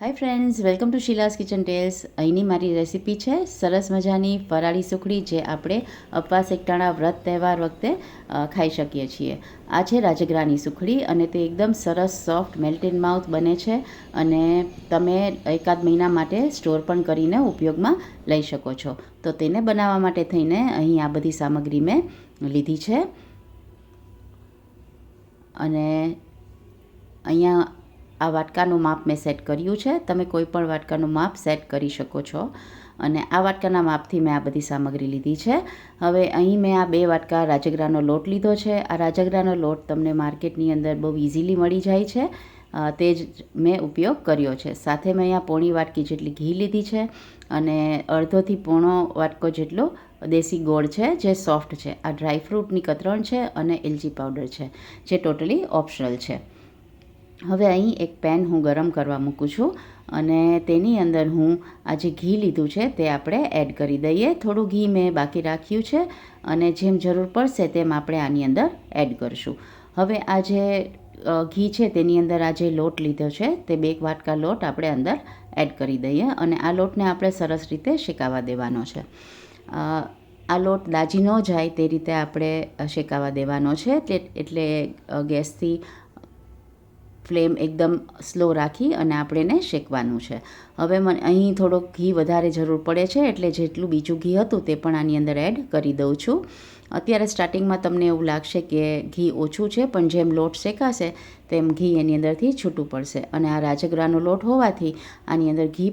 Hi friends welcome to Sheela's kitchen tales અહીંની મારી recipe છે સરસ મજાની ફરાળી સુખડી જે આપણે ઉપવાસ એકટાણા વ્રત તહેવાર વખતે ખાઈ શકીએ છીએ. આ છે રાજગરાની સુખડી અને તે એકદમ સરસ સોફ્ટ મેલ્ટેડ માઉથ બને છે અને તમે એકાદ મહિના માટે સ્ટોર પણ કરીને ઉપયોગમાં લઈ શકો છો. તો તેને બનાવવા માટે થઈને અહીં આ બધી સામગ્રી મેં લીધી છે. અને અહીંયા આ વાટકાનું માપ મેં સેટ કર્યું છે. તમે કોઈ પણ વાટકાનું માપ સેટ કરી શકો છો. અને આ વાટકાના માપથી મેં આ બધી સામગ્રી લીધી છે. હવે અહીં મેં આ બે વાટકા રાજગરાનો લોટ લીધો છે. આ રાજગરાનો લોટ તમને માર્કેટની અંદર બહુ ઇઝીલી મળી જાય છે. તે જ મેં ઉપયોગ કર્યો છે. સાથે મેં અહીંયા પોણી વાટકી જેટલી ઘી લીધી છે અને અડધોથી પોણો વાટકો જેટલો દેશી ગોળ છે જે સોફ્ટ છે. આ ડ્રાયફ્રૂટની કતરણ છે અને એલચી પાવડર છે જે ટોટલી ઓપ્શનલ છે. હવે અહીં એક પેન હું ગરમ કરવા મૂકું છું અને તેની અંદર હું આ જે ઘી લીધું છે તે આપણે એડ કરી દઈએ. થોડું ઘી મેં બાકી રાખ્યું છે અને જેમ જરૂર પડશે તેમ આપણે આની અંદર એડ કરશું. હવે આ જે ઘી છે તેની અંદર આ જે લોટ લીધો છે તે બે વાટકા લોટ આપણે અંદર એડ કરી દઈએ અને આ લોટને આપણે સરસ રીતે શેકાવા દેવાનો છે. આ લોટ દાજી ન જાય તે રીતે આપણે શેકાવા દેવાનો છે. એટલે એટલે ગેસથી ફ્લેમ એકદમ સ્લો રાખી અને આપણે એને શેકવાનું છે. હવે મને અહીં થોડોક ઘી વધારે જરૂર પડે છે એટલે જેટલું બીજું ઘી હતું તે પણ આની અંદર એડ કરી દઉં છું. અત્યારે સ્ટાર્ટિંગમાં તમને એવું લાગશે કે ઘી ઓછું છે, પણ જેમ લોટ શેકાશે તેમ ઘી એની અંદરથી છૂટું પડશે અને આ રાજગરાનો લોટ હોવાથી આની અંદર ઘી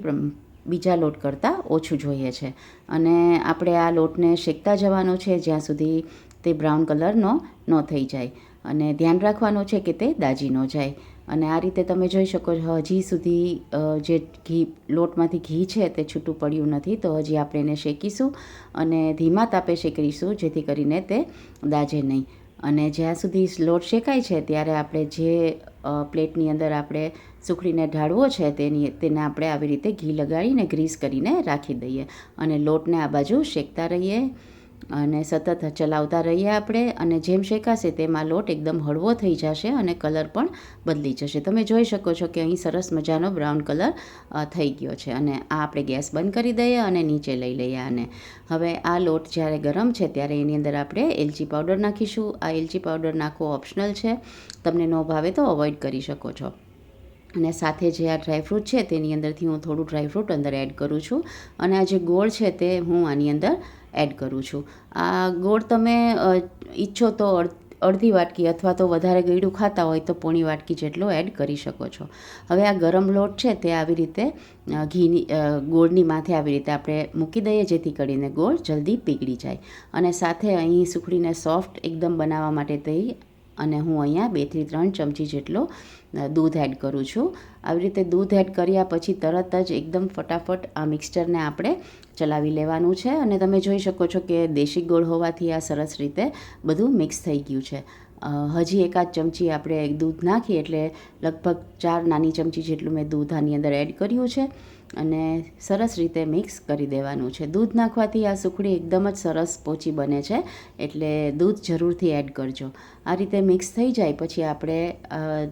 બીજા લોટ કરતાં ઓછું જોઈએ છે. અને આપણે આ લોટને શેકતા જવાનો છે જ્યાં સુધી તે બ્રાઉન કલરનો ન થઈ જાય. અને ધ્યાન રાખવાનું છે કે તે દાજી ન જાય. અને આ રીતે તમે જોઈ શકો છો, હજી સુધી જે ઘી, લોટમાંથી ઘી છે તે છૂટું પડ્યું નથી, તો હજી આપણે એને શેકીશું અને ધીમા તાપે શેકીશું જેથી કરીને તે દાજે નહીં. અને જ્યાં સુધી લોટ શેકાય છે, ત્યારે આપણે જે પ્લેટની અંદર આપણે સુખડીને ઢાળવો છે, તેની, તેને આપણે આવી રીતે ઘી લગાડીને, ગ્રીસ કરીને રાખી દઈએ. અને લોટને આ બાજુ શેકતા રહીએ. અને સતત ચલાવતા રહીએ આપણે અને જેમ શેકાશે તેમાં લોટ એકદમ હળવો થઈ જશે અને કલર પણ બદલી જશે. તમે જોઈ શકો છો કે અહીં સરસ મજાનો બ્રાઉન કલર થઈ ગયો છે અને આ આપણે ગેસ બંધ કરી દઈએ અને નીચે લઈ લઈએ આને. હવે આ લોટ જ્યારે ગરમ છે ત્યારે એની અંદર આપણે એલચી પાવડર નાખીશું. આ એલચી પાવડર નાખવો ઓપ્શનલ છે. તમને ન ભાવે તો અવોઇડ કરી શકો છો. અને સાથે જે આ ડ્રાયફ્રૂટ છે તેની અંદરથી હું થોડું ડ્રાયફ્રૂટ અંદર એડ કરું છું. અને આ જે ગોળ છે તે હું આની અંદર એડ કરું છું. આ ગોળ તમે ઈચ્છો તો અડ- અડધી વાટકી અથવા તો વધારે ગળ્યું ખાતા હોય તો પોણી વાટકી જેટલો એડ કરી શકો છો. હવે આ ગરમ લોટ છે તે આવી રીતે ઘીની ગોળની માથે આવી રીતે આપણે મૂકી દઈએ જેથી કરીને ગોળ જલ્દી પીગળી જાય. અને સાથે અહીં સુખડીને સોફ્ટ એકદમ બનાવવા માટે તે અને હું અહીંયા બેથી ત્રણ ચમચી જેટલો દૂધ એડ કરું છું. આવી રીતે દૂધ એડ કર્યા પછી તરત જ એકદમ ફટાફટ આ મિક્સચરને આપણે ચલાવી લેવાનું છે. અને તમે જોઈ શકો છો કે દેશી ગોળ હોવાથી આ સરસ રીતે બધું મિક્સ થઈ ગયું છે. હજી એકાદ ચમચી આપણે દૂધ નાખીએ એટલે લગભગ ચાર નાની ચમચી જેટલું મેં દૂધ આની અંદર એડ કર્યું છે અને સરસ રીતે મિક્સ કરી દેવાનું છે. દૂધ નાખવાથી આ સુખડી એકદમ જ સરસ પોચી બને છે, એટલે દૂધ જરૂરથી એડ કરજો. આ રીતે મિક્સ થઈ જાય પછી આપણે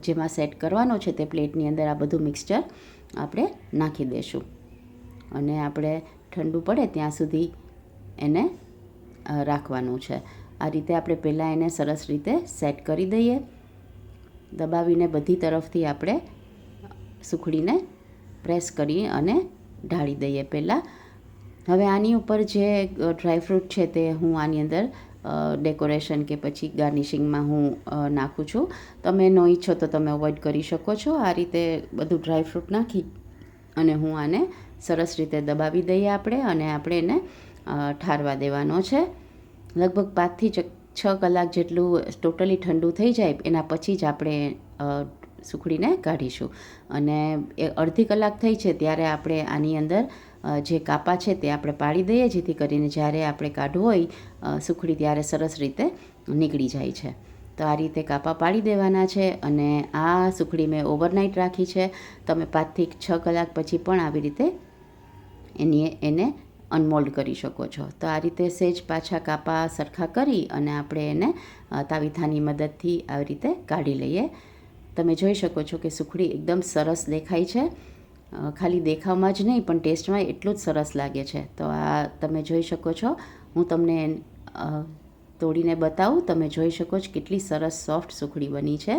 જેમાં સેટ કરવાનો છે તે પ્લેટની અંદર આ બધું મિક્સચર આપણે નાખી દઈશું અને આપણે ઠંડુ પડે ત્યાં સુધી એને રાખવાનું છે. આ રીતે આપણે પહેલાં એને સરસ રીતે સેટ કરી દઈએ. દબાવીને બધી તરફથી આપણે સુખડીને પ્રેસ કરી અને ઢાળી દઈએ પહેલાં. હવે આની ઉપર જે ડ્રાયફ્રૂટ છે તે હું આની અંદર ડેકોરેશન કે પછી ગાર્નિશિંગમાં હું નાખું છું. તમે ન ઈચ્છો તો તમે અવોઇડ કરી શકો છો. આ રીતે બધું ડ્રાયફ્રૂટ નાખી અને હું આને સરસ રીતે દબાવી દઈએ આપણે અને આપણે એને ઠારવા દેવાનો છે. લગભગ પાંચથી છ કલાક જેટલું ટોટલી ઠંડુ થઈ જાય, એના પછી જ આપણે સુખડીને કાઢીશું. અને એ અડધી કલાક થઈ છે ત્યારે આપણે આની અંદર જે કાપા છે તે આપણે પાડી દઈએ, જેથી કરીને જ્યારે આપણે કાઢવું હોય સુખડી ત્યારે સરસ રીતે નીકળી જાય છે. તો આ રીતે કાપા પાડી દેવાના છે અને આ સુખડી મેં ઓવરનાઇટ રાખી છે. તમે પાંચથી છ કલાક પછી પણ આવી રીતે એની એને અનમોલ્ડ કરી શકો છો. તો આ રીતે સેજ પાછા કાપા સરખા કરી અને આપણે એને તાવીથાની મદદથી આવી રીતે કાઢી લઈએ. તમે જોઈ શકો છો કે સુખડી એકદમ સરસ દેખાય છે. ખાલી દેખાવમાં જ નહીં, પણ ટેસ્ટમાં એટલું જ સરસ લાગે છે. તો આ તમે જોઈ શકો છો. હું તમને તોડીને બતાવું. તમે જોઈ શકો છો કેટલી સરસ સોફ્ટ સુખડી બની છે.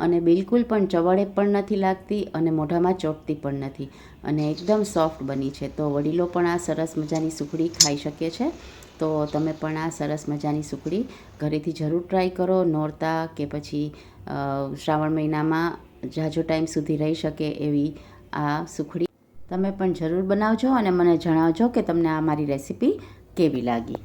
અને બિલકુલ પણ ચવળે પણ નથી લાગતી અને મોઢામાં ચોટતી પણ નથી. અને એકદમ સોફ્ટ બની છે. તો વડીલો પણ આ સરસ મજાની સુખડી ખાઈ શકે છે. તો તમે પણ આ સરસ મજાની સુખડી ઘરેથી જરૂર ટ્રાય કરો. નોરતા કે પછી શ્રાવણ મહિનામાં ઝાઝો ટાઈમ સુધી રહી શકે એવી આ સુખડી. તમે પણ જરૂર બનાવજો અને મને જણાવજો કે તમને આ મારી રેસીપી કેવી લાગી.